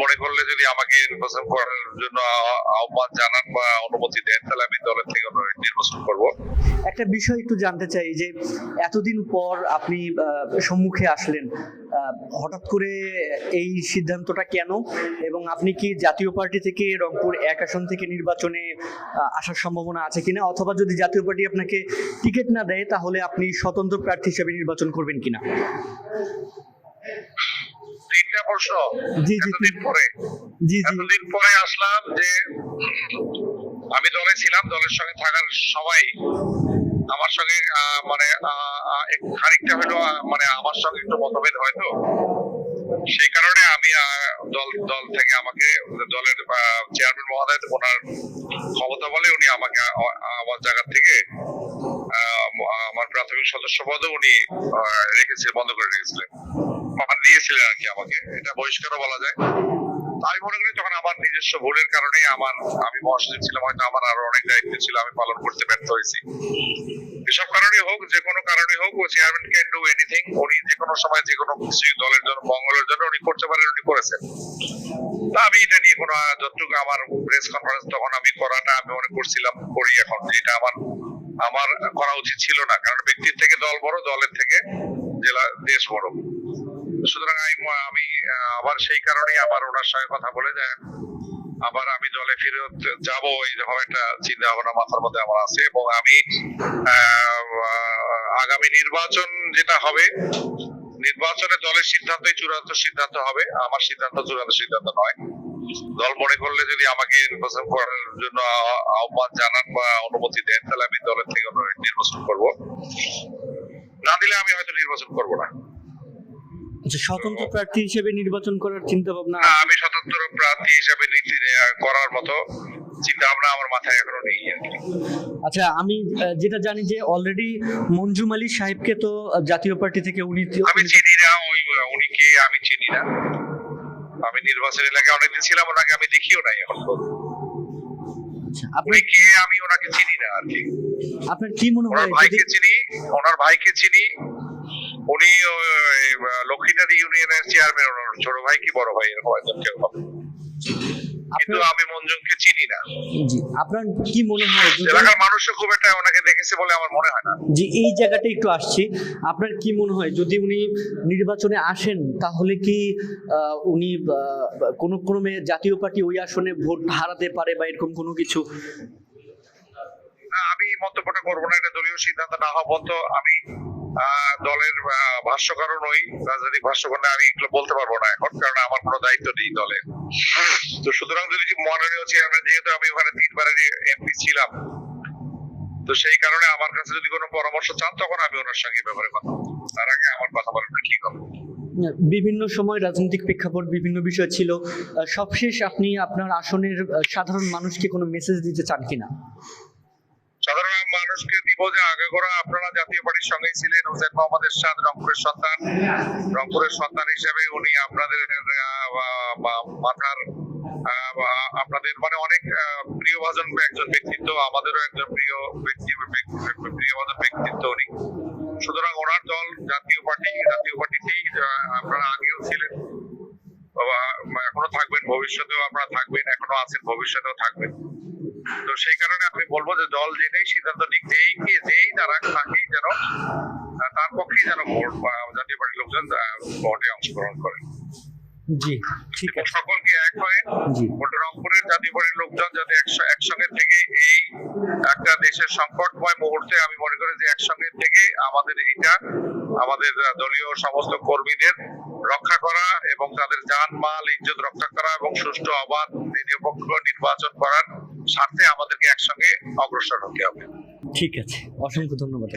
মনে করলে যদি আমাকে নির্বাচন করার জন্য আহ্বান জানান বা অনুমতি দেন, তাহলে আমি দলের থেকে নির্বাচন করব। একটা বিষয় একটু জানতে চাই, যে এতদিন পর আপনি সম্মুখে আসলেন হঠাৎ করে এই সিদ্ধান্তটা কেন? এবং আপনি কি জাতীয় পার্টি থেকে রংপুর এক আসন থেকে নির্বাচনে আসার সম্ভাবনা আছে কিনা? অথবা যদি জাতীয় পার্টি আপনাকে টিকিট না দেয়, তাহলে আপনি স্বতন্ত্র প্রার্থী হিসেবে নির্বাচন করবেন কিনা? তিনটা প্রশ্ন জি, পরে। জি পরে আসলাম যে আমি দলে ছিলাম দলের সঙ্গে থাকার সময় আমার সঙ্গে মানে খানিকটা হলো মানে আমার সঙ্গে একটু মতভেদ হয়তো সেই কারণে আমি দল দল থেকে আমাকে দলের চেয়ারম্যান মহোদয় ওনার ক্ষমতা বলে উনি আমাকে আমার জায়গা থেকে আহ, আমার প্রাথমিক সদস্য পদও উনি রেখেছে বন্ধ করে রেখেছিলেন। মানে দিয়েছিলেন আর কি আমাকে। এটা বহিষ্কারও বলা যায়। আমি মনে করি তখন আমার নিজস্ব ভুলের কারণে আমার, আমি মহাসচিব ছিলাম, হয়তো আমার আরও অনেক দায়িত্ব ছিল, আমি পালন করতে ব্যর্থ হয়েছি। এসব কারণে হোক, যে কোনো কারণে হোক, ও চেয়ারম্যান ক্যান ডু এনিথিং উনি যে কোনো সময় যে কোনো কিছু দলের জন্য, মঙ্গলের জন্য উনি করতে পারেন, উনি করেছেন। তা আমি এটা নিয়ে কোনো, যতটুকু আমার প্রেস কনফারেন্স তখন আমি করাটা আমি মনে করছিলাম, করি এখন। যে এটা আমার আমার করা উচিত ছিল না। কারণ ব্যক্তির থেকে দল বড়, দলের থেকে জেলা দেশ বড়। সুতরাং আমি আবার সেই কারণেই আবার ওনার সঙ্গে কথা বলে যায় আবার আমি দলে ফিরত যাব এইরকম একটা চিন্তা ভাবনা মাথার মধ্যে আমার আছে এবং আমি আগামী নির্বাচন যেটা হবে, নির্বাচনে দলের সিদ্ধান্তই চূড়ান্ত সিদ্ধান্ত হবে, আমার সিদ্ধান্ত চূড়ান্ত সিদ্ধান্ত নয়। দল মনে করলে যদি আমাকে নির্বাচন করার জন্য আহ্বান জানান বা অনুমতি দেন, তাহলে আমি দলের থেকে নির্বাচন করব। না দিলে আমি হয়তো নির্বাচন করব না। আচ্ছা স্বতন্ত্র প্রার্থী হিসেবে নির্বাচন করার চিন্তা ভাবনা না, আমি স্বতন্ত্র প্রার্থী হিসাবে নীতি করার মতো চিন্তা ভাবনা আমার মাথায় এখনও নেই আচ্ছা আমি যেটা জানি যে অলরেডি মঞ্জুম আলী সাহেবকে তো জাতীয় পার্টি থেকে উনি আমি চিনি না ওই উনি কে আমি চিনি না। আমি নির্বাচন এলাকায় অনেকদিন ছিলাম ওনাকে আমি দেখিও নাই এখন। আচ্ছা, আপনি কে আমি ওনাকে চিনি না আর কি। আপনার কি মনে হয়? ভাইকে চিনি ওনার ভাইকে চিনি। উনি লক্ষ্মীনাথ ইউনিয়নের চেয়ারম্যান ওনার। ছোট ভাই কি বড় ভাই? এরকম একজন কেউ হবে। কিন্তু আমি মঞ্জুমকে চিনি না। জি আপনার কি মনে হয় এলাকার মানুষও খুব একটা ওনাকে দেখেছে বলে আমার মনে হয় না। যে এই জায়গাটা একটু আসছি। আপনার কি মনে হয় যদি উনি নির্বাচনে আসেন তাহলে কি উনি কোনো ক্রমে জাতীয় পার্টি ওই আসনে ভোট হারাতে পারে বা এরকম কোনো কিছু? এই মন্তব্যটা করব না এটা দলীয় সিদ্ধান্ত না হওয়া পর্যন্ত আমি দলের আহ, ভাষ্যকারও নই রাজনৈতিক ভাষ্যকার না আমি এগুলো বলতে পারব না এখন কারণ আমার কোনো দায়িত্ব নেই দলে। তো সুতরাং যদি মাননীয় চেয়ারম্যান যেহেতু আমি ওখানে তিনবারের এমপি ছিলাম তো সেই কারণে আমার কাছে যদি কোনো পরামর্শ চান তখন আমি ওনার সঙ্গে ব্যাপারে কথা বলব। তার আগে আমার কথা বলাটা ঠিক হবে বিভিন্ন সময় রাজনৈতিক প্রেক্ষাপট বিভিন্ন বিষয় ছিল। সবশেষ আপনি আপনার আসনের সাধারণ মানুষকে কোনো মেসেজ দিতে চান কিনা? মানুষকে দিব যে আগে করা আপনারা জাতীয় পার্টির সঙ্গেই ছিলেন। হোসেন মোহাম্মদ এরশাদ রংপুরের সন্তান। রংপুরের সন্তান হিসেবে উনি আপনাদের মাথার আপনাদের মানে অনেক আহ, প্রিয়ভাজন একজন ব্যক্তিত্ব আমাদেরও একজন প্রিয় ব্যক্তি ব্যক্তি- প্রিয়ভাজন ব্যক্তিত্ব উনি। সুতরাং ওনার দল জাতীয় পার্টি জাতীয় পার্টিতেই আপনারা আগেও ছিলেন। এখনও থাকবেন ভবিষ্যতেও আপনারা থাকবেন এখনও আছেন ভবিষ্যতেও থাকবেন। তো সেই কারণে আমি বলব যে দল যেটাই সিদ্ধান্ত নিক যেই কে যেই দ্বারা থাকেই যেন তার পক্ষেই যেন ভোট বা জাতীয় পার্টির লোকজন ভোটে অংশগ্রহণ করেন জি ঠিক আছে। সকলকে এক হয়ে রংপুরের জাতীয় পার্টির লোকজন যাতে একসঙ্গে থেকে এই একটা দেশের সংকটময় মুহূর্তে আমি মনে করি যে একসঙ্গে থেকে আমাদের এটা আমাদের দলীয় সমস্ত কর্মীদের রক্ষা করা এবং তাদের যান মাল ইজ্জত রক্ষা করা এবং সুষ্ঠু অবাধ নিরপেক্ষ নির্বাচন করার স্বার্থে আমাদেরকে একসঙ্গে অগ্রসর হতে হবে। ঠিক আছে। অসংখ্য ধন্যবাদ।